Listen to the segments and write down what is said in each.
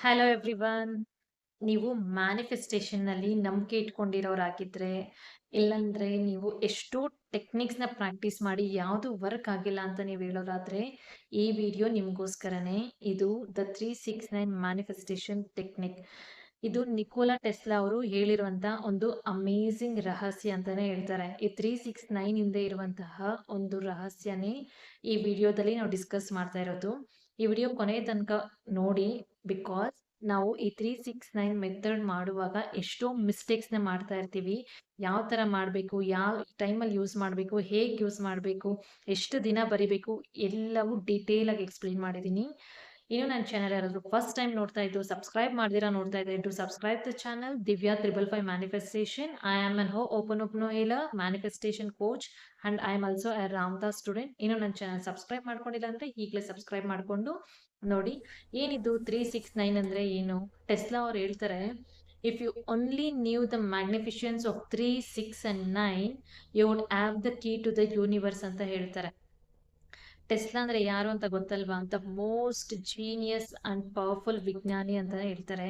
Hello everyone ನೀವು ಮ್ಯಾನಿಫೆಸ್ಟೇಷನ್ನಲ್ಲಿ ನಂಬಿಕೆ ಇಟ್ಕೊಂಡಿರೋರಾಗಿದ್ರೆ, ಇಲ್ಲಾಂದರೆ ನೀವು ಎಷ್ಟೋ ಟೆಕ್ನಿಕ್ಸ್ನ ಪ್ರಾಕ್ಟೀಸ್ ಮಾಡಿ ಯಾವುದು ವರ್ಕ್ ಆಗಿಲ್ಲ ಅಂತ ನೀವು ಹೇಳೋರಾದರೆ, ಈ ವಿಡಿಯೋ ನಿಮಗೋಸ್ಕರನೇ ಇದು the three six nine manifestation technique ಇದು ನಿಕೋಲಾ ಟೆಸ್ಲಾ ಅವರು ಹೇಳಿರುವಂಥ ಒಂದು ಅಮೇಝಿಂಗ್ ರಹಸ್ಯ ಅಂತಾನೆ ಹೇಳ್ತಾರೆ. ಈ ತ್ರೀ ಸಿಕ್ಸ್ ನೈನ್ ಹಿಂದೆ ಇರುವಂತಹ ಒಂದು ರಹಸ್ಯನೇ ಈ ವಿಡಿಯೋದಲ್ಲಿ ನಾವು ಡಿಸ್ಕಸ್ ಮಾಡ್ತಾ ಇರೋದು. ಈ ವಿಡಿಯೋ ಕೊನೆ ತನಕ ನೋಡಿ ಬಿಕಾಸ್ ನಾವು ಈ ತ್ರೀ ಸಿಕ್ಸ್ ನೈನ್ ಮೆಥಡ್ ಮಾಡುವಾಗ ಎಷ್ಟೋ ಮಿಸ್ಟೇಕ್ಸ್ನ ಮಾಡ್ತಾ ಇರ್ತೀವಿ. ಯಾವ ಥರ ಮಾಡಬೇಕು, ಯಾವ ಟೈಮಲ್ಲಿ ಯೂಸ್ ಮಾಡಬೇಕು, ಹೇಗೆ ಯೂಸ್ ಮಾಡಬೇಕು, ಎಷ್ಟು ದಿನ ಬರಿಬೇಕು, ಎಲ್ಲವೂ ಡೀಟೇಲಾಗಿ ಎಕ್ಸ್ಪ್ಲೇನ್ ಮಾಡಿದ್ದೀನಿ ಇನ್ನು ನನ್ನ ಚಾನಲ್ ಯಾರಾದರೂ ಫಸ್ಟ್ ಟೈಮ್ ನೋಡ್ತಾ ಇದ್ದು ಸಬ್ಸ್ಕ್ರೈಬ್ ಮಾಡಿದಿರಾ ನೋಡ್ತಾ ಇದ್ದೆ to subscribe the channel Divya triple five manifestation I am an ಹೋ ಓಪನ್ ಓಪನ್ ಹೇಳ manifestation coach and I am also a Ramdas student ಇನ್ನು ನನ್ನ ಚಾನಲ್ ಸಬ್ಸ್ಕ್ರೈಬ್ ಮಾಡ್ಕೊಂಡಿಲ್ಲ ಅಂದರೆ ಈಗಲೇ ಸಬ್ಸ್ಕ್ರೈಬ್ ಮಾಡಿಕೊಂಡು ನೋಡಿ. ಏನಿದು ತ್ರೀ ಸಿಕ್ಸ್ ನೈನ್ ಅಂದರೆ ಏನು? ಟೆಸ್ಲಾ ಅವ್ರು ಹೇಳ್ತಾರೆ if you only knew the magnificence of three six and nine you would have the key to the universe ಅಂತ ಹೇಳ್ತಾರೆ. ಟೆಸ್ಲಾ ಅಂದ್ರೆ ಯಾರು ಅಂತ ಗೊತ್ತಲ್ವಾ? ಅಂತ ಮೋಸ್ಟ್ ಜೀನಿಯಸ್ ಅಂಡ್ ಪವರ್ಫುಲ್ ವಿಜ್ಞಾನಿ ಅಂತ ಹೇಳ್ತಾರೆ.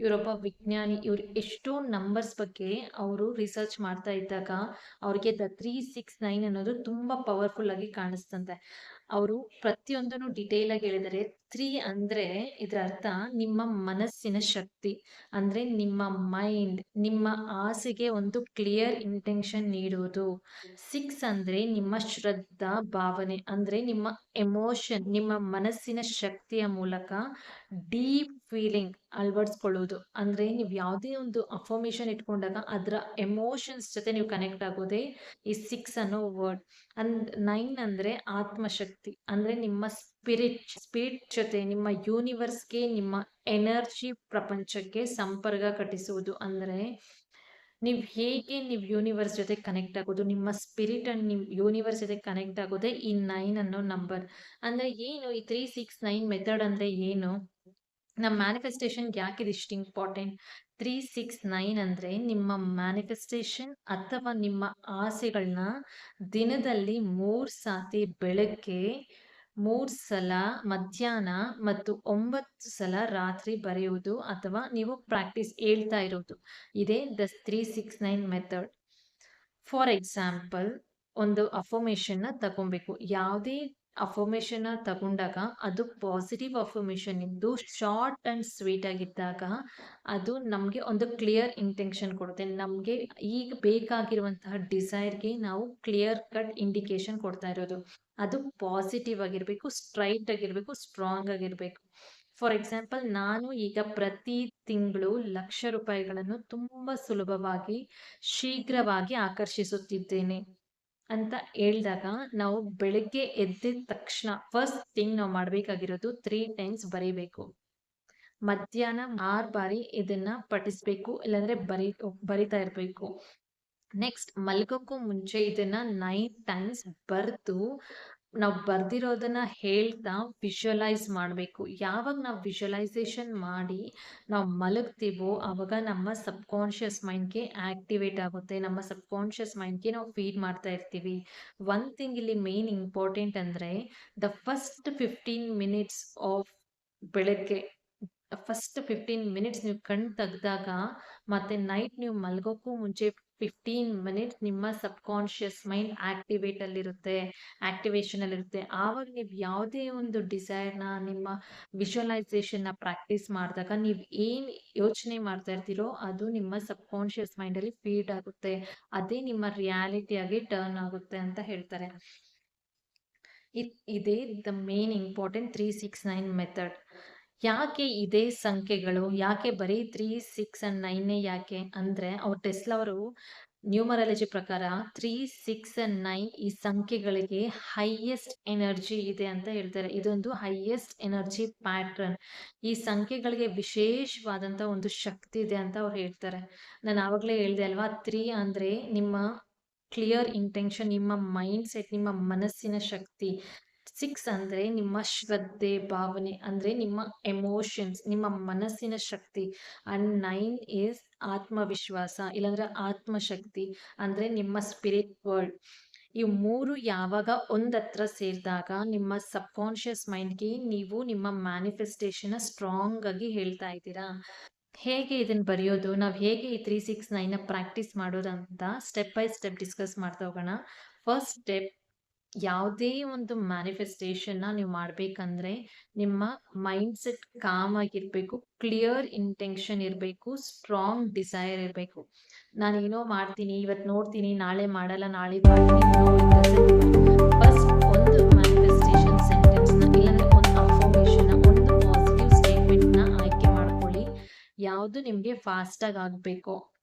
ಇವರೊಬ್ಬ ವಿಜ್ಞಾನಿ. ಇವ್ರು ಎಷ್ಟೋ ನಂಬರ್ಸ್ ಬಗ್ಗೆ ಅವರು ರಿಸರ್ಚ್ ಮಾಡ್ತಾ ಇದ್ದಾಗ ಅವ್ರಿಗೆ ದ ತ್ರೀ ಸಿಕ್ಸ್ ನೈನ್ ಅನ್ನೋದು ತುಂಬಾ ಪವರ್ಫುಲ್ ಆಗಿ ಕಾಣಿಸ್ತಂತೆ. ಅವರು ಪ್ರತಿಯೊಂದನ್ನು ಡಿಟೇಲ್ ಆಗಿ ಹೇಳಿದರೆ ತ್ರೀ ಅಂದ್ರೆ ಇದರ ಅರ್ಥ ನಿಮ್ಮ ಮನಸ್ಸಿನ ಶಕ್ತಿ. ಅಂದ್ರೆ ನಿಮ್ಮ ಮೈಂಡ್, ನಿಮ್ಮ ಆಸೆಗೆ ಒಂದು ಕ್ಲಿಯರ್ ಇಂಟೆನ್ಷನ್ ನೀಡುವುದು ಸಿಕ್ಸ್ ಅಂದ್ರೆ ನಿಮ್ಮ ಶ್ರದ್ಧಾ ಭಾವನೆ. ಅಂದ್ರೆ ನಿಮ್ಮ ಎಮೋಷನ್, ನಿಮ್ಮ ಮನಸ್ಸಿನ ಶಕ್ತಿಯ ಮೂಲಕ ಡೀಪ್ ಫೀಲಿಂಗ್ ಅಳವಡಿಸ್ಕೊಳ್ಳೋದು. ಅಂದ್ರೆ ನೀವು ಯಾವುದೇ ಒಂದು ಅಫರ್ಮೇಶನ್ ಇಟ್ಕೊಂಡಾಗ ಅದರ ಎಮೋಷನ್ಸ್ ಜೊತೆ ನೀವು ಕನೆಕ್ಟ್ ಆಗೋದೇ ಈ ಸಿಕ್ಸ್ ಅನ್ನೋ ವರ್ಡ್. ಅಂಡ್ ನೈನ್ ಅಂದ್ರೆ ಆತ್ಮಶಕ್ತಿ. ಅಂದ್ರೆ ನಿಮ್ಮ ಸ್ಪಿರಿಟ್ ಸ್ಪಿರಿಟ್ ಜೊತೆ ನಿಮ್ಮ ಯೂನಿವರ್ಸ್ಗೆ, ನಿಮ್ಮ ಎನರ್ಜಿ ಪ್ರಪಂಚಕ್ಕೆ ಸಂಪರ್ಕ ಕಟ್ಟಿಸುವುದು ಅಂದರೆ ನೀವು ಹೇಗೆ ನೀವು ಯೂನಿವರ್ಸ್ ಜೊತೆ ಕನೆಕ್ಟ್ ಆಗೋದು, ನಿಮ್ಮ ಸ್ಪಿರಿಟ್ ಅಂಡ್ ನಿಮ್ಮ ಯೂನಿವರ್ಸ್ ಜೊತೆ ಕನೆಕ್ಟ್ ಆಗೋದೇ ಈ ನೈನ್ ಅನ್ನೋ ನಂಬರ್ ಅಂದರೆ ಏನು ಈ ತ್ರೀ ಸಿಕ್ಸ್ ನೈನ್ ಮೆಥಡ್ ಅಂದರೆ ಏನು? ನಮ್ಮ ಮ್ಯಾನಿಫೆಸ್ಟೇಷನ್ ಯಾಕೆ ಇದಿಷ್ಟು ಇಂಪಾರ್ಟೆಂಟ್ ತ್ರೀ ಸಿಕ್ಸ್ ನೈನ್ ಅಂದರೆ ನಿಮ್ಮ ಮ್ಯಾನಿಫೆಸ್ಟೇಷನ್ ಅಥವಾ ನಿಮ್ಮ ಆಸೆಗಳನ್ನ ದಿನದಲ್ಲಿ ಮೂರು ಸಾತಿ ಬೆಳಗ್ಗೆ ಮೂರು ಸಲ ಮಧ್ಯಾಹ್ನ ಮತ್ತು ಒಂಬತ್ತು ಸಲ ರಾತ್ರಿ ಬರೆಯುವುದು ಅಥವಾ ನೀವು ಪ್ರಾಕ್ಟೀಸ್ ಹೇಳ್ತಾ ಇರೋದು. ಇದೇ the three six nine method. For example, ಒಂದು ಅಫರ್ಮೇಷನ್ನ ತಗೊಬೇಕು. ಯಾವುದೇ ಅಫರ್ಮೇಷನ್ನ ತಗೊಂಡಾಗ ಅದು ಪಾಸಿಟಿವ್ ಅಫರ್ಮೇಷನ್ ಇದ್ದು ಶಾರ್ಟ್ ಆ್ಯಂಡ್ ಸ್ವೀಟ್ ಆಗಿದ್ದಾಗ ಅದು ನಮಗೆ ಒಂದು ಕ್ಲಿಯರ್ ಇಂಟೆನ್ಷನ್ ಕೊಡುತ್ತೆ. ನಮಗೆ ಈಗ ಬೇಕಾಗಿರುವಂತಹ ಡಿಸೈರ್ಗೆ ನಾವು ಕ್ಲಿಯರ್ ಕಟ್ ಇಂಡಿಕೇಶನ್ ಕೊಡ್ತಾ ಇರೋದು. ಅದು ಪಾಸಿಟಿವ್ ಆಗಿರಬೇಕು ಸ್ಟ್ರೈಟ್ ಆಗಿರಬೇಕು ಸ್ಟ್ರಾಂಗ್ ಆಗಿರಬೇಕು. ಫಾರ್ ಎಕ್ಸಾಂಪಲ್ ನಾನು ಈಗ ಪ್ರತಿ ತಿಂಗಳು ಲಕ್ಷ ರೂಪಾಯಿಗಳನ್ನು ತುಂಬ ಸುಲಭವಾಗಿ ಶೀಘ್ರವಾಗಿ ಆಕರ್ಷಿಸುತ್ತಿದ್ದೇನೆ. ಅಂತ ಹೇಳಿದಾಗ ನಾವು ಬೆಳಗ್ಗೆ ಎದ್ದಿದ ತಕ್ಷಣ ಫಸ್ಟ್ ಥಿಂಗ್ ನಾವು ಮಾಡಬೇಕಾಗಿರೋದು ತ್ರೀ ಟೈಮ್ಸ್ ಬರೀಬೇಕು. ಮಧ್ಯಾಹ್ನ ಆರು ಬಾರಿ ಇದನ್ನ ಪಠಿಸ್ಬೇಕು, ಇಲ್ಲಾಂದ್ರೆ ಬರಿ, ಬರಿತಾ ಇರಬೇಕು. ನೆಕ್ಸ್ಟ್ ಮಲ್ಗೋಕ್ಕೂ ಮುಂಚೆ ಇದನ್ನ ನೈನ್ ಟೈಮ್ಸ್ ಬರೆದು ನಾವು ಬರ್ದಿರೋದನ್ನ ಹೇಳ್ತಾ ವಿಶ್ವಲೈಸ್ ಮಾಡಬೇಕು. ಯಾವಾಗ ನಾವು ವಿಶ್ವಲೈಸೇಷನ್ ಮಾಡಿ ನಾವು ಮಲಗ್ತೀವೋ ಆವಾಗ ನಮ್ಮ ಸಬ್ ಕಾನ್ಷಿಯಸ್ ಮೈಂಡ್ಗೆ ಆಕ್ಟಿವೇಟ್ ಆಗುತ್ತೆ. ನಮ್ಮ ಸಬ್ ಕಾನ್ಷಿಯಸ್ ಮೈಂಡ್ಗೆ ನಾವು ಫೀಡ್ ಮಾಡ್ತಾ ಇರ್ತೀವಿ. ಒನ್ ಥಿಂಗ್ ಇಲ್ಲಿ ಮೇನ್ ಇಂಪಾರ್ಟೆಂಟ್ ಅಂದರೆ the first fifteen minutes of ಬೆಳಗ್ಗೆ ಫಸ್ಟ್ ಫಿಫ್ಟೀನ್ ಮಿನಿಟ್ಸ್ ನೀವು ಕಣ್ ತೆಗ್ದಾಗ ಮತ್ತೆ ನೈಟ್ ನೀವು ಮಲಗೋಕ್ಕೂ ಮುಂಚೆ ಫಿಫ್ಟೀನ್ ಮಿನಿಟ್ಸ್ ನಿಮ್ಮ ಸಬ್ ಕಾನ್ಷಿಯಸ್ ಮೈಂಡ್ ಆಕ್ಟಿವೇಟ್ ಅಲ್ಲಿರುತ್ತೆ ಆಕ್ಟಿವೇಶನ್ ಅಲ್ಲಿರುತ್ತೆ. ಆವಾಗ ನೀವು ಯಾವುದೇ ಒಂದು ಡಿಸೈರ್ನ ನಿಮ್ಮ ವಿಜುವಲೈಸೇಷನ್ನ ಪ್ರಾಕ್ಟೀಸ್ ಮಾಡಿದಾಗ ನೀವು ಏನು ಯೋಚನೆ ಮಾಡ್ತಾ ಇರ್ತೀರೋ ಅದು ನಿಮ್ಮ ಸಬ್ ಮೈಂಡ್ ಮೈಂಡಲ್ಲಿ ಫೀಡ್ ಆಗುತ್ತೆ. ಅದೇ ನಿಮ್ಮ ರಿಯಾಲಿಟಿ ಆಗಿ ಟರ್ನ್ ಆಗುತ್ತೆ ಅಂತ ಹೇಳ್ತಾರೆ. ಇದೇ the main important three six nine method ಯಾಕೆ ಇದೇ ಸಂಖ್ಯೆಗಳು? ಯಾಕೆ ಬರೀ ತ್ರೀ ಸಿಕ್ಸ್ ಅಂಡ್ ನೈನೇ ಯಾಕೆ? ಅಂದರೆ ಅವ್ರು ಟೆಸ್ಲವರು ನ್ಯೂಮರಾಲಜಿ ಪ್ರಕಾರ ತ್ರೀ ಸಿಕ್ಸ್ ಅಂಡ್ ನೈನ್ ಈ ಸಂಖ್ಯೆಗಳಿಗೆ ಹೈಯೆಸ್ಟ್ ಎನರ್ಜಿ ಇದೆ ಅಂತ ಹೇಳ್ತಾರೆ. ಇದೊಂದು ಹೈಯೆಸ್ಟ್ ಎನರ್ಜಿ ಪ್ಯಾಟ್ರನ್ ಈ ಸಂಖ್ಯೆಗಳಿಗೆ ವಿಶೇಷವಾದಂಥ ಒಂದು ಶಕ್ತಿ ಇದೆ ಅಂತ ಅವ್ರು ಹೇಳ್ತಾರೆ. ನಾನು ಆವಾಗಲೇ ಹೇಳಿದೆ ಅಲ್ವಾ? ತ್ರೀ ಅಂದರೆ ನಿಮ್ಮ ಕ್ಲಿಯರ್ ಇಂಟೆನ್ಷನ್ ನಿಮ್ಮ ಮೈಂಡ್ ಸೆಟ್ ನಿಮ್ಮ ಮನಸ್ಸಿನ ಶಕ್ತಿ. ಸಿಕ್ಸ್ ಅಂದರೆ ನಿಮ್ಮ ಶ್ರದ್ಧೆ, ಭಾವನೆ ಅಂದರೆ ನಿಮ್ಮ ಎಮೋಷನ್ಸ್ ನಿಮ್ಮ ಮನಸ್ಸಿನ ಶಕ್ತಿ. ಅಂಡ್ ನೈನ್ ಈಸ್ ಆತ್ಮವಿಶ್ವಾಸ, ಇಲ್ಲಾಂದ್ರೆ ಆತ್ಮಶಕ್ತಿ ಅಂದರೆ ನಿಮ್ಮ ಸ್ಪಿರಿಟ್ ವರ್ಲ್ಡ್ ಈ ಮೂರು ಯಾವಾಗ ಒಂದತ್ರ ಸೇರಿದಾಗ ನಿಮ್ಮ ಸಬ್ಕಾನ್ಷಿಯಸ್ ಮೈಂಡ್ಗೆ ನೀವು ನಿಮ್ಮ ಮ್ಯಾನಿಫೆಸ್ಟೇಷನ್ ಸ್ಟ್ರಾಂಗ್ ಆಗಿ ಹೇಳ್ತಾ ಇದ್ದೀರಾ? ಹೇಗೆ ಇದನ್ನ ಬರೆಯೋದು? ನಾವು ಹೇಗೆ ಈ ತ್ರೀ ಸಿಕ್ಸ್ ನೈನ್ ಪ್ರಾಕ್ಟೀಸ್ ಮಾಡೋದಂತ ಸ್ಟೆಪ್ ಬೈ ಸ್ಟೆಪ್ ಡಿಸ್ಕಸ್ ಮಾಡ್ತಾ ಹೋಗೋಣ. ಫಸ್ಟ್ ಸ್ಟೆಪ್ ಯಾವುದೇ ಒಂದು ಮ್ಯಾನಿಫೆಸ್ಟೇಷನ್ನ ನೀವು ಮಾಡಬೇಕಂದ್ರೆ ನಿಮ್ಮ ಮೈಂಡ್ ಸೆಟ್ ಕಾಮ್ ಆಗಿರಬೇಕು ಕ್ಲಿಯರ್ ಇಂಟೆನ್ಷನ್ ಇರಬೇಕು ಸ್ಟ್ರಾಂಗ್ ಡಿಸೈರ್ ಇರಬೇಕು. ನಾನು ಏನೋ ಮಾಡ್ತೀನಿ ಇವತ್ತು ನೋಡ್ತೀನಿ, ನಾಳೆ ಮಾಡಲ್ಲ, ನಾಳೆ ಫಸ್ಟ್ ಒಂದು ಮ್ಯಾನಿಫೆಸ್ಟೇಷನ್ ಒಂದು ಒಂದು ಆಯ್ಕೆ ಮಾಡ್ಕೊಳ್ಳಿ. ಯಾವುದು ನಿಮಗೆ ಫಾಸ್ಟಾಗಿ ಆಗಬೇಕು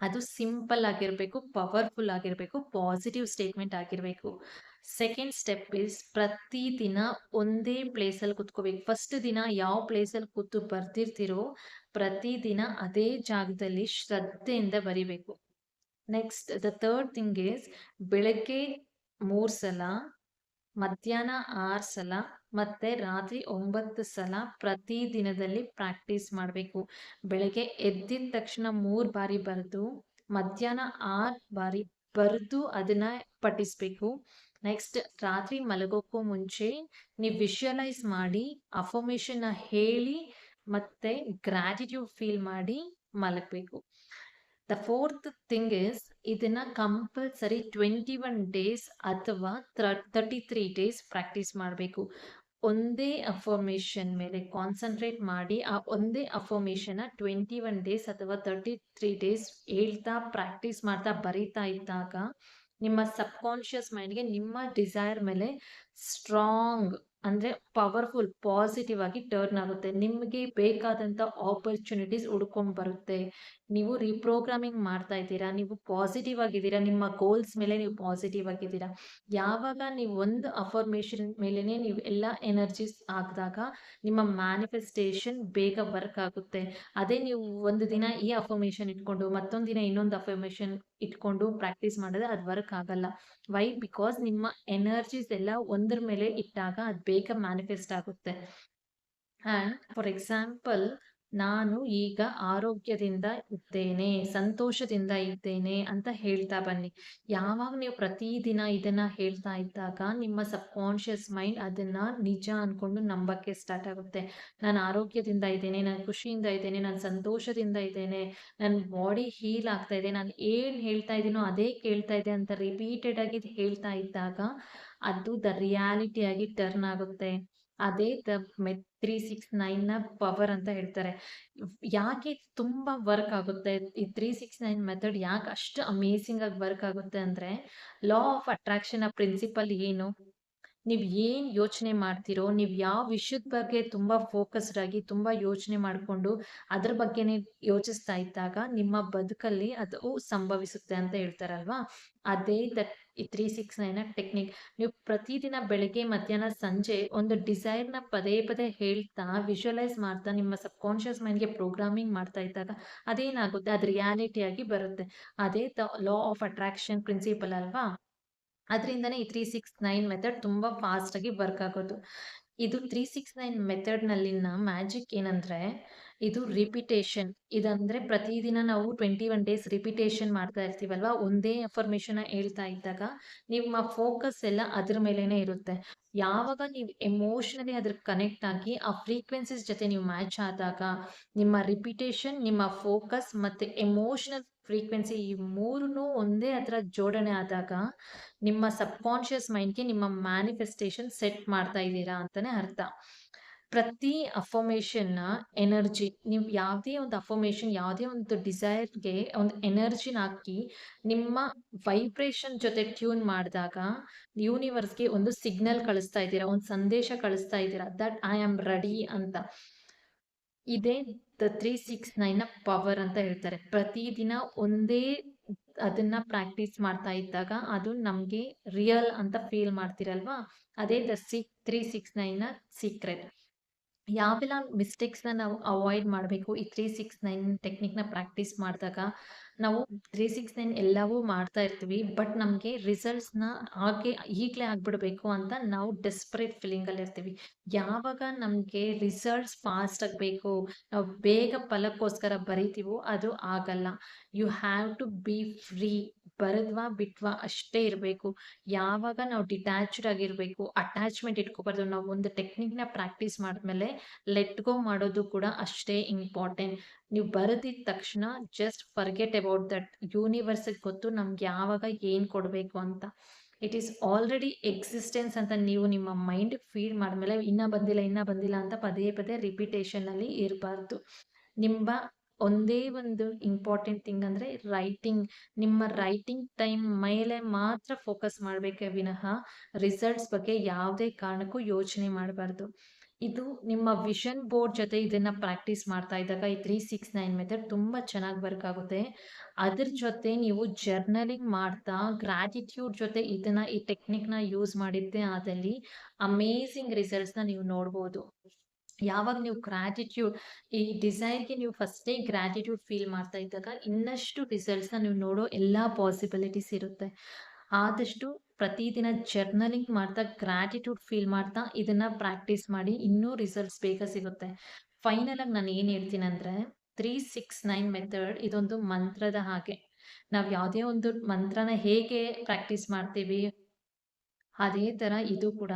ಅದು ಸಿಂಪಲ್ ಆಗಿರಬೇಕು, ಪವರ್ಫುಲ್ ಆಗಿರಬೇಕು, ಪಾಸಿಟಿವ್ ಸ್ಟೇಟ್ಮೆಂಟ್ ಆಗಿರಬೇಕು. ಸೆಕೆಂಡ್ ಸ್ಟೆಪ್ ಇಸ್ ಪ್ರತಿದಿನ ಒಂದೇ ಪ್ಲೇಸಲ್ಲಿ ಕೂತ್ಕೋಬೇಕು. ಫಸ್ಟ್ ದಿನ ಯಾವ ಪ್ಲೇಸಲ್ಲಿ ಕೂತು ಬರ್ತಿರ್ತೀರೋ ಪ್ರತಿದಿನ ಅದೇ ಜಾಗದಲ್ಲಿ ಶ್ರದ್ಧೆಯಿಂದ ಬರಿಬೇಕು. Next, the third thing is ಬೆಳಗ್ಗೆ ಮೂರು ಸಲ, ಮಧ್ಯಾಹ್ನ ಆರು ಸಲ ಮತ್ತೆ ರಾತ್ರಿ ಒಂಬತ್ತು ಸಲ ಪ್ರತಿ ದಿನದಲ್ಲಿ ಪ್ರಾಕ್ಟೀಸ್ ಮಾಡಬೇಕು. ಬೆಳಗ್ಗೆ ಎದ್ದಿದ ತಕ್ಷಣ ಮೂರು ಬಾರಿ ಬರೆದು, ಮಧ್ಯಾಹ್ನ ಆರು ಬಾರಿ ಬರೆದು ಅದನ್ನ ಪಠಿಸ್ಬೇಕು. ನೆಕ್ಸ್ಟ್ ರಾತ್ರಿ ಮಲಗೋಕ್ಕೂ ಮುಂಚೆ ನೀವು ವಿಷುವಲೈಸ್ ಮಾಡಿ ಅಫರ್ಮೇಷನ್ನ ಹೇಳಿ ಮತ್ತೆ ಗ್ರ್ಯಾಟಿಟ್ಯೂಡ್ ಫೀಲ್ ಮಾಡಿ ಮಲಗಬೇಕು. ದ ಫೋರ್ತ್ ಥಿಂಗ್ ಇಸ್ ಇದನ್ನ ಕಂಪಲ್ಸರಿ ಟ್ವೆಂಟಿ ಒನ್ ಡೇಸ್ ಅಥವಾ ತರ್ಟಿ ತ್ರೀ ಡೇಸ್ ಪ್ರಾಕ್ಟೀಸ್ ಮಾಡಬೇಕು. ಒಂದೇ ಅಫರ್ಮೇಷನ್ ಮೇಲೆ ಕಾನ್ಸಂಟ್ರೇಟ್ ಮಾಡಿ, ಆ ಒಂದೇ ಅಫರ್ಮೇಷನ್ನ ಟ್ವೆಂಟಿ ಒನ್ ಡೇಸ್ ಅಥವಾ ತರ್ಟಿ ತ್ರೀ ಡೇಸ್ ಹೇಳ್ತಾ ಪ್ರಾಕ್ಟೀಸ್ ಮಾಡ್ತಾ ಬರೀತಾ ಇದ್ದಾಗ, ನಿಮ್ಮ ಸಬ್ಕಾನ್ಷಿಯಸ್ ಮೈಂಡ್ಗೆ ನಿಮ್ಮ ಡಿಸೈರ್ ಮೇಲೆ ಸ್ಟ್ರಾಂಗ್ ಅಂದರೆ ಪವರ್ಫುಲ್ ಪಾಸಿಟಿವ್ ಆಗಿ ಟರ್ನ್ ಆಗುತ್ತೆ. ನಿಮಗೆ ಬೇಕಾದಂಥ ಆಪರ್ಚುನಿಟೀಸ್ ಹುಡ್ಕೊಂಡು ಬರುತ್ತೆ. ನೀವು ರೀಪ್ರೋಗ್ರಾಮಿಂಗ್ ಮಾಡ್ತಾ ಇದ್ದೀರಾ, ನೀವು ಪಾಸಿಟಿವ್ ಆಗಿದ್ದೀರಾ, ನಿಮ್ಮ ಗೋಲ್ಸ್ ಮೇಲೆ ನೀವು ಪಾಸಿಟಿವ್ ಆಗಿದ್ದೀರಾ, ಯಾವಾಗ ನೀವು ಒಂದು ಅಫರ್ಮೇಷನ್ ಮೇಲೇ ನೀವು ಎಲ್ಲ ಎನರ್ಜೀಸ್ ಹಾಕಿದಾಗ ನಿಮ್ಮ ಮ್ಯಾನಿಫೆಸ್ಟೇಷನ್ ಬೇಗ ವರ್ಕ್ ಆಗುತ್ತೆ. ಅದೇ ನೀವು ಒಂದು ದಿನ ಈ ಅಫರ್ಮೇಷನ್ ಇಟ್ಕೊಂಡು, ಮತ್ತೊಂದು ದಿನ ಇನ್ನೊಂದು ಅಫರ್ಮೇಷನ್ ಇಟ್ಕೊಂಡು ಪ್ರಾಕ್ಟೀಸ್ ಮಾಡಿದ್ರೆ ಅದು ವರ್ಕ್ ಆಗಲ್ಲ. ವೈ ಬಿಕಾಸ್ ನಿಮ್ಮ ಎನರ್ಜೀಸ್ ಎಲ್ಲ ಒಂದ್ರ ಮೇಲೆ ಇಟ್ಟಾಗ ಅದು ಮ್ಯಾನಿಫೆಸ್ಟ್ ಆಗುತ್ತೆ. ಅಂಡ್ ಫಾರ್ ಎಕ್ಸಾಂಪಲ್ ನಾನು ಈಗ ಆರೋಗ್ಯದಿಂದ ಇದ್ದೇನೆ, ಸಂತೋಷದಿಂದ ಇದ್ದೇನೆ ಅಂತ ಹೇಳ್ತಾ ಬನ್ನಿ. ಯಾವಾಗ ನೀವು ಪ್ರತಿದಿನ ಇದನ್ನ ಹೇಳ್ತಾ ಇದ್ದಾಗ ನಿಮ್ಮ ಸಬ್ ಕಾನ್ಶಿಯಸ್ ಮೈಂಡ್ ಅದನ್ನ ನಿಜ ಅನ್ಕೊಂಡು ನಂಬಕ್ಕೆ ಸ್ಟಾರ್ಟ್ ಆಗುತ್ತೆ. ನಾನು ಆರೋಗ್ಯದಿಂದ ಇದ್ದೇನೆ, ನಾನು ಖುಷಿಯಿಂದ ಇದ್ದೇನೆ, ನಾನು ಸಂತೋಷದಿಂದ ಇದ್ದೇನೆ, ನನ್ನ ಬಾಡಿ ಹೀಲ್ ಆಗ್ತಾ ಇದೆ, ನಾನು ಏನು ಹೇಳ್ತಾ ಇದ್ದೀನೋ ಅದೇ ಕೇಳ್ತಾ ಇದೆ ಅಂತ ರಿಪೀಟೆಡ್ ಆಗಿ ಹೇಳ್ತಾ ಇದ್ದಾಗ ಅದು ದ ರಿಯಾಲಿಟಿಯಾಗಿ ಟರ್ನ್ ಆಗುತ್ತೆ. ಅದೇ ದ ಮೆ ತ್ರೀ ಸಿಕ್ಸ್ ನೈನ್ನ ಪವರ್ ಅಂತ ಹೇಳ್ತಾರೆ. ಯಾಕೆ ತುಂಬ ವರ್ಕ್ ಆಗುತ್ತೆ? ಈ ತ್ರೀ ಸಿಕ್ಸ್ ನೈನ್ ಮೆಥಡ್ ಯಾಕೆ ಅಷ್ಟು ಅಮೇಸಿಂಗ್ ಆಗಿ ವರ್ಕ್ ಆಗುತ್ತೆ ಅಂದರೆ ಲಾ ಆಫ್ ಅಟ್ರಾಕ್ಷನ್ ಆ ಪ್ರಿನ್ಸಿಪಲ್ ಏನು? ನೀವು ಏನು ಯೋಚನೆ ಮಾಡ್ತಿರೋ, ನೀವು ಯಾವ ವಿಷಯದ ಬಗ್ಗೆ ತುಂಬ ಫೋಕಸ್ಡ್ ಆಗಿ ತುಂಬ ಯೋಚನೆ ಮಾಡಿಕೊಂಡು ಅದ್ರ ಬಗ್ಗೆನೇ ಯೋಚಿಸ್ತಾ ಇದ್ದಾಗ ನಿಮ್ಮ ಬದುಕಲ್ಲಿ ಅದು ಸಂಭವಿಸುತ್ತೆ ಅಂತ ಹೇಳ್ತಾರಲ್ವಾ? ಅದೇ ಈ ತ್ರೀ ಸಿಕ್ಸ್ ನೈನ್ ಟೆಕ್ನಿಕ್ ನೀವು ಪ್ರತಿದಿನ ಬೆಳಗ್ಗೆ, ಮಧ್ಯಾಹ್ನ, ಸಂಜೆ ಒಂದು ಡಿಸೈರ್ನ ಪದೇ ಪದೇ ಹೇಳ್ತಾ ವಿಜುವಲೈಸ್ ಮಾಡ್ತಾ ನಿಮ್ಮ ಸಬ್ ಕಾನ್ಷಿಯಸ್ ಮೈಂಡ್ಗೆ ಪ್ರೋಗ್ರಾಮಿಂಗ್ ಮಾಡ್ತಾ ಇದ್ದಾಗ ಅದೇನಾಗುತ್ತೆ? ಅದು ರಿಯಾಲಿಟಿಯಾಗಿ ಬರುತ್ತೆ. ಅದೇ the law of attraction principle ಅಲ್ವಾ? ಅದರಿಂದನೇ ಈ ತ್ರೀ ಸಿಕ್ಸ್ ನೈನ್ ಮೆಥಡ್ ತುಂಬ ಫಾಸ್ಟಾಗಿ ವರ್ಕ್ ಆಗೋದು. ಇದು ತ್ರೀ ಸಿಕ್ಸ್ ನೈನ್ ಮೆಥಡ್ನಲ್ಲಿನ ಮ್ಯಾಜಿಕ್ ಏನಂದರೆ, ಇದು ರಿಪಿಟೇಷನ್ ಇದಂದರೆ ಪ್ರತಿದಿನ ನಾವು ಟ್ವೆಂಟಿ ಒನ್ ಡೇಸ್ ರಿಪಿಟೇಷನ್ ಮಾಡ್ತಾ ಇರ್ತೀವಲ್ವ? ಒಂದೇ ಅಫರ್ಮೇಷನ್ ಹೇಳ್ತಾ ಇದ್ದಾಗ ನಿಮ್ಮ ಫೋಕಸ್ ಎಲ್ಲ ಅದ್ರ ಮೇಲೇ ಇರುತ್ತೆ. ಯಾವಾಗ ನೀವು ಎಮೋಷನಲಿ ಅದ್ರ ಕನೆಕ್ಟ್ ಆಗಿ ಆ ಫ್ರೀಕ್ವೆನ್ಸಿಸ್ ಜೊತೆ ನೀವು ಮ್ಯಾಚ್ ಆದಾಗ ನಿಮ್ಮ ರಿಪಿಟೇಷನ್ ನಿಮ್ಮ ಫೋಕಸ್ ಮತ್ತು ಎಮೋಷನಲ್ ಫ್ರೀಕ್ವೆನ್ಸಿ ಈ ಮೂರೂ ಒಂದೇ ಹತ್ರ ಜೋಡಣೆ ಆದಾಗ ನಿಮ್ಮ ಸಬ್ ಕಾನ್ಷಿಯಸ್ ಮೈಂಡ್ಗೆ ನಿಮ್ಮ ಮ್ಯಾನಿಫೆಸ್ಟೇಷನ್ ಸೆಟ್ ಮಾಡ್ತಾ ಇದ್ದೀರಾ ಅಂತಾನೆ ಅರ್ಥ. ಪ್ರತಿ ಅಫರ್ಮೇಷನ್ನ ಎನರ್ಜಿ ನೀವು ಯಾವುದೇ ಒಂದು ಅಫರ್ಮೇಷನ್ ಯಾವುದೇ ಒಂದು ಡಿಸೈರ್ಗೆ ಒಂದು ಎನರ್ಜಿನ ಹಾಕಿ ನಿಮ್ಮ ವೈಬ್ರೇಷನ್ ಜೊತೆ ಟ್ಯೂನ್ ಮಾಡಿದಾಗ ಯೂನಿವರ್ಸ್ಗೆ ಒಂದು ಸಿಗ್ನಲ್ ಕಳಿಸ್ತಾ ಇದ್ದೀರಾ, ಒಂದು ಸಂದೇಶ ಕಳಿಸ್ತಾ ಇದ್ದೀರಾ ದಟ್ ಐ ಆಮ್ ರೆಡಿ ಅಂತ. ಇದೇ ತ್ರೀ ಸಿಕ್ಸ್ ನೈನ್ ಪವರ್ ಅಂತ ಹೇಳ್ತಾರೆ. ಪ್ರತಿದಿನ ಒಂದೇ ಅದನ್ನ ಪ್ರಾಕ್ಟೀಸ್ ಮಾಡ್ತಾ ಇದ್ದಾಗ ಅದು ನಮಗೆ ರಿಯಲ್ ಅಂತ ಫೀಲ್ ಮಾಡ್ತಿರಲ್ವಾ? ಅದೇ the six three six nine secret ಯಾವೆಲ್ಲ ಮಿಸ್ಟೇಕ್ಸ್ನ ನಾವು ಅವಾಯ್ಡ್ ಮಾಡಬೇಕು ಈ ತ್ರೀ ಸಿಕ್ಸ್ ನೈನ್ ಟೆಕ್ನಿಕ್ನ ಪ್ರಾಕ್ಟೀಸ್ ಮಾಡಿದಾಗ ನಾವು ತ್ರೀ ಸಿಕ್ಸ್ ನೈನ್ ಎಲ್ಲವೂ ಮಾಡ್ತಾ ಇರ್ತೀವಿ ಬಟ್ ನಮಗೆ ರಿಸಲ್ಟ್ಸ್ನ ಹಾಗೆ ಈಗಲೇ ಆಗಿಬಿಡಬೇಕು ಅಂತ ನಾವು ಡೆಸ್ಪರೇಟ್ ಫೀಲಿಂಗಲ್ಲಿ ಇರ್ತೀವಿ. ಯಾವಾಗ ನಮಗೆ ರಿಸಲ್ಟ್ಸ್ ಫಾಸ್ಟ್ ಆಗಬೇಕು ನಾವು ಬೇಗ ಫಲಕ್ಕೋಸ್ಕರ ಬರಿತೀವೋ ಅದು ಆಗಲ್ಲ. You have to be free ಬರದ್ವಾ ಬಿಟ್ವಾ ಅಷ್ಟೇ ಇರಬೇಕು. ಯಾವಾಗ ನಾವು ಡಿಟ್ಯಾಚ್ಡ್ ಆಗಿರಬೇಕು ಅಟ್ಯಾಚ್ಮೆಂಟ್ ಇಟ್ಕೋಬಾರ್ದು ನಾವು ಒಂದು ಟೆಕ್ನಿಕ್ನ ಪ್ರಾಕ್ಟೀಸ್ ಮಾಡಿದ್ಮೇಲೆ ಲೆಟ್ ಗೋ ಮಾಡೋದು ಕೂಡ ಅಷ್ಟೇ ಇಂಪಾರ್ಟೆಂಟ್ ನೀವು ಬರೆದಿದ ತಕ್ಷಣ ಜಸ್ಟ್ ಫರ್ಗೆಟ್ ಅಬೌಟ್ ದಟ್ ಯೂನಿವರ್ಸಿಗೆ ಗೊತ್ತು ನಮ್ಗೆ ಯಾವಾಗ ಏನು ಕೊಡಬೇಕು ಅಂತ. ಇಟ್ ಈಸ್ ಆಲ್ರೆಡಿ ಎಕ್ಸಿಸ್ಟೆನ್ಸ್ ಅಂತ ನೀವು ನಿಮ್ಮ ಮೈಂಡ್ ಫೀಡ್ ಮಾಡಿದ್ಮೇಲೆ ಇನ್ನೂ ಬಂದಿಲ್ಲ ಇನ್ನೂ ಬಂದಿಲ್ಲ ಅಂತ ಪದೇ ಪದೇ ರಿಪಿಟೇಷನಲ್ಲಿ ಇರಬಾರ್ದು. ನಿಮ್ಮ ಒಂದೇ ಒಂದು ಇಂಪಾರ್ಟೆಂಟ್ ಥಿಂಗ್ ಅಂದರೆ ರೈಟಿಂಗ್ ನಿಮ್ಮ ರೈಟಿಂಗ್ ಟೈಮ್ ಮೇಲೆ ಮಾತ್ರ ಫೋಕಸ್ ಮಾಡಬೇಕೇ ವಿನಃ ರಿಸಲ್ಟ್ಸ್ ಬಗ್ಗೆ ಯಾವುದೇ ಕಾರಣಕ್ಕೂ ಯೋಚನೆ ಮಾಡಬಾರ್ದು. ಇದು ನಿಮ್ಮ ವಿಷನ್ ಬೋರ್ಡ್ ಜೊತೆ ಇದನ್ನು ಪ್ರಾಕ್ಟೀಸ್ ಮಾಡ್ತಾ ಇದ್ದಾಗ ಈ ತ್ರೀ ಸಿಕ್ಸ್ ನೈನ್ ಮೆಥಡ್ ತುಂಬ ಚೆನ್ನಾಗಿ ವರ್ಕ್ ಆಗುತ್ತೆ. ಅದ್ರ ಜೊತೆ ನೀವು ಜರ್ನಲಿಂಗ್ ಮಾಡ್ತಾ ಗ್ರ್ಯಾಟಿಟ್ಯೂಡ್ ಜೊತೆ ಇದನ್ನು ಈ ಟೆಕ್ನಿಕ್ನ ಯೂಸ್ ಮಾಡಿದ್ದೆ ಆದಲ್ಲಿ ಅಮೇಝಿಂಗ್ ರಿಸಲ್ಟ್ಸ್ನ ನೀವು ನೋಡ್ಬೋದು. ಯಾವಾಗ ನೀವು ಗ್ರಾಟಿಟ್ಯೂಡ್ ಈ ಡಿಸೈರ್ಗೆ ನೀವು ಫಸ್ಟೇ ಗ್ರಾಟಿಟ್ಯೂಡ್ ಫೀಲ್ ಮಾಡ್ತಾ ಇದ್ದಾಗ ಇನ್ನಷ್ಟು ರಿಸಲ್ಟ್ಸ್ನ ನೀವು ನೋಡೋ ಎಲ್ಲ ಪಾಸಿಬಿಲಿಟೀಸ್ ಇರುತ್ತೆ. ಆದಷ್ಟು ಪ್ರತಿದಿನ ಜರ್ನಲಿಂಗ್ ಮಾಡ್ತಾ ಗ್ರ್ಯಾಟಿಟ್ಯೂಡ್ ಫೀಲ್ ಮಾಡ್ತಾ ಇದನ್ನ ಪ್ರಾಕ್ಟೀಸ್ ಮಾಡಿ ಇನ್ನೂ ರಿಸಲ್ಟ್ಸ್ ಬೇಗ ಸಿಗುತ್ತೆ. ಫೈನಲ್ ಆಗಿ ನಾನು ಏನು ಹೇಳ್ತೀನಿ ಅಂದ್ರೆ ತ್ರೀ ಸಿಕ್ಸ್ ನೈನ್ ಮೆಥಡ್ ಇದೊಂದು ಮಂತ್ರದ ಹಾಗೆ. ನಾವು ಯಾವುದೇ ಒಂದು ಮಂತ್ರನ ಹೇಗೆ ಪ್ರಾಕ್ಟೀಸ್ ಮಾಡ್ತೀವಿ, ಅದೇ ಥರ ಇದು ಕೂಡ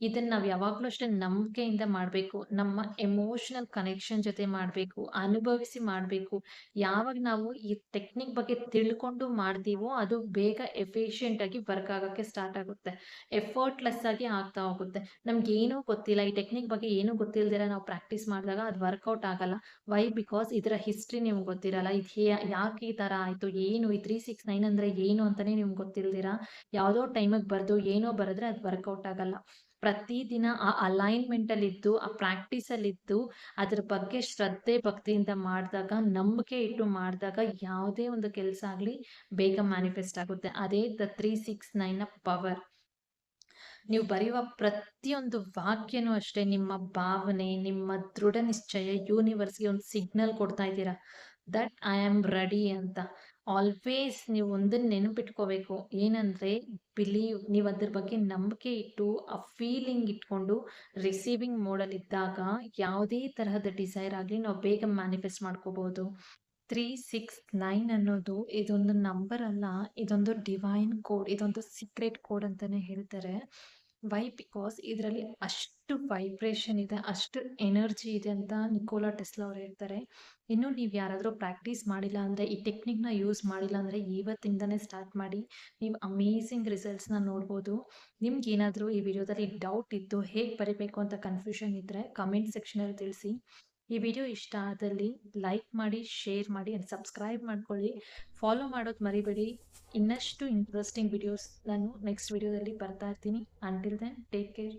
ಇದನ್ನು ನಾವು ಯಾವಾಗ್ಲೂ ಅಷ್ಟೇ ನಂಬಿಕೆಯಿಂದ ಮಾಡಬೇಕು, ನಮ್ಮ ಎಮೋಷನಲ್ ಕನೆಕ್ಷನ್ ಜೊತೆ ಮಾಡಬೇಕು, ಅನುಭವಿಸಿ ಮಾಡಬೇಕು. ಯಾವಾಗ ನಾವು ಈ ಟೆಕ್ನಿಕ್ ಬಗ್ಗೆ ತಿಳ್ಕೊಂಡು ಮಾಡ್ತೀವೋ ಅದು ಬೇಗ ಎಫಿಷಿಯೆಂಟಾಗಿ ವರ್ಕ್ ಆಗೋಕ್ಕೆ ಸ್ಟಾರ್ಟ್ ಆಗುತ್ತೆ. ಎಫರ್ಟ್ಲೆಸ್ ಆಗಿ ಆಗ್ತಾ ಹೋಗುತ್ತೆ. ನಮ್ಗೆ ಏನೂ ಗೊತ್ತಿಲ್ಲ, ಈ ಟೆಕ್ನಿಕ್ ಬಗ್ಗೆ ಏನೂ ಗೊತ್ತಿಲ್ಲದಿರ ನಾವು ಪ್ರಾಕ್ಟೀಸ್ ಮಾಡಿದಾಗ ಅದು ವರ್ಕೌಟ್ ಆಗಲ್ಲ. ವೈ ಬಿಕಾಸ್ ಇದರ ಹಿಸ್ಟ್ರಿ ನಿಮ್ಗೆ ಗೊತ್ತಿರಲ್ಲ. ಇದು ಹೇ, ಯಾಕೆ ಈ ಥರ ಆಯಿತು? ಏನು? ಈ ತ್ರೀ ಸಿಕ್ಸ್ ನೈನ್ ಅಂದರೆ ಏನು ಅಂತಲೇ ನಿಮ್ಗೆ ಗೊತ್ತಿಲ್ದಿರ. ಯಾವುದೋ ಟೈಮಿಗೆ ಬರೆದು ಏನೋ ಬರೆದ್ರೆ ಅದು ವರ್ಕೌಟ್ ಆಗಲ್ಲ. ಪ್ರತಿದಿನ ಆ ಅಲೈನ್ಮೆಂಟಲ್ಲಿದ್ದು, ಆ ಪ್ರಾಕ್ಟೀಸಲ್ಲಿದ್ದು, ಅದ್ರ ಬಗ್ಗೆ ಶ್ರದ್ಧೆ, ಭಕ್ತಿಯಿಂದ ಮಾಡಿದಾಗ, ನಂಬಿಕೆ ಇಟ್ಟು ಮಾಡಿದಾಗ ಯಾವುದೇ ಒಂದು ಕೆಲಸ ಆಗಲಿ ಬೇಗ ಮ್ಯಾನಿಫೆಸ್ಟ್ ಆಗುತ್ತೆ. ಅದೇ ದ ತ್ರೀ ಸಿಕ್ಸ್ ನೈನ್ನ ಪವರ್ ನೀವು ಬರೆಯುವ ಪ್ರತಿಯೊಂದು ವಾಕ್ಯನೂ ಅಷ್ಟೇ ನಿಮ್ಮ ಭಾವನೆ, ನಿಮ್ಮ ದೃಢ ನಿಶ್ಚಯ ಯೂನಿವರ್ಸ್ಗೆ ಒಂದು ಸಿಗ್ನಲ್ ಕೊಡ್ತಾ ಇದ್ದೀರಾ. ದಟ್ ಐ ಆಮ್ ರೆಡಿ ಅಂತ. ಆಲ್ವೇಸ್ ನೀವು ಒಂದನ್ನು ನೆನಪಿಟ್ಕೋಬೇಕು. ಏನಂದರೆ ಬಿಲೀವ್ ನೀವು ಅದ್ರ ಬಗ್ಗೆ ನಂಬಿಕೆ ಇಟ್ಟು, ಆ ಫೀಲಿಂಗ್ ಇಟ್ಕೊಂಡು ರಿಸೀವಿಂಗ್ ಮೋಡಲ್ಲಿದ್ದಾಗ ಯಾವುದೇ ತರಹದ ಡಿಸೈರ್ ಆಗಲಿ ನಾವು ಬೇಗ ಮ್ಯಾನಿಫೆಸ್ಟ್ ಮಾಡ್ಕೋಬೋದು. ತ್ರೀ ಸಿಕ್ಸ್ ನೈನ್ ಅನ್ನೋದು ಇದೊಂದು ನಂಬರ್ ಅಲ್ಲ, ಇದೊಂದು ಡಿವೈನ್ ಕೋಡ್ ಇದೊಂದು ಸೀಕ್ರೆಟ್ ಕೋಡ್ ಅಂತಲೇ ಹೇಳ್ತಾರೆ. ವೈ ಬಿಕಾಸ್ ಇದರಲ್ಲಿ ಅಷ್ಟು ವೈಬ್ರೇಷನ್ ಇದೆ, ಅಷ್ಟು ಎನರ್ಜಿ ಇದೆ ಅಂತ ನಿಕೋಲಾ ಟೆಸ್ಲಾ ಅವ್ರು ಹೇಳ್ತಾರೆ. ಇನ್ನು ನೀವು ಯಾರಾದರೂ ಪ್ರಾಕ್ಟೀಸ್ ಮಾಡಿಲ್ಲ ಅಂದರೆ, ಈ ಟೆಕ್ನಿಕ್ನ ಯೂಸ್ ಮಾಡಿಲ್ಲ ಅಂದರೆ ಇವತ್ತಿಂದನೇ ಸ್ಟಾರ್ಟ್ ಮಾಡಿ, ನೀವು ಅಮೇಝಿಂಗ್ ರಿಸಲ್ಟ್ಸ್ನ ನೋಡ್ಬೋದು. ನಿಮ್ಗೆ ಏನಾದರೂ ಈ ವಿಡಿಯೋದಲ್ಲಿ ಡೌಟ್ ಇತ್ತು, ಹೇಗೆ ಬರೀಬೇಕು ಅಂತ ಕನ್ಫ್ಯೂಷನ್ ಇದ್ದರೆ ಕಮೆಂಟ್ ಸೆಕ್ಷನಲ್ಲಿ ತಿಳಿಸಿ. ಈ ವಿಡಿಯೋ ಇಷ್ಟ ಆದಲ್ಲಿ ಲೈಕ್ ಮಾಡಿ ಶೇರ್ ಮಾಡಿ ಆ್ಯಂಡ್ ಸಬ್ಸ್ಕ್ರೈಬ್ ಮಾಡ್ಕೊಳ್ಳಿ. ಫಾಲೋ ಮಾಡೋದು ಮರಿಬೇಡಿ. ಇನ್ನಷ್ಟು ಇಂಟ್ರೆಸ್ಟಿಂಗ್ ವಿಡಿಯೋಸ್ ನಾನು ನೆಕ್ಸ್ಟ್ ವಿಡಿಯೋದಲ್ಲಿ ಬರ್ತಾ ಇರ್ತೀನಿ. Until then take care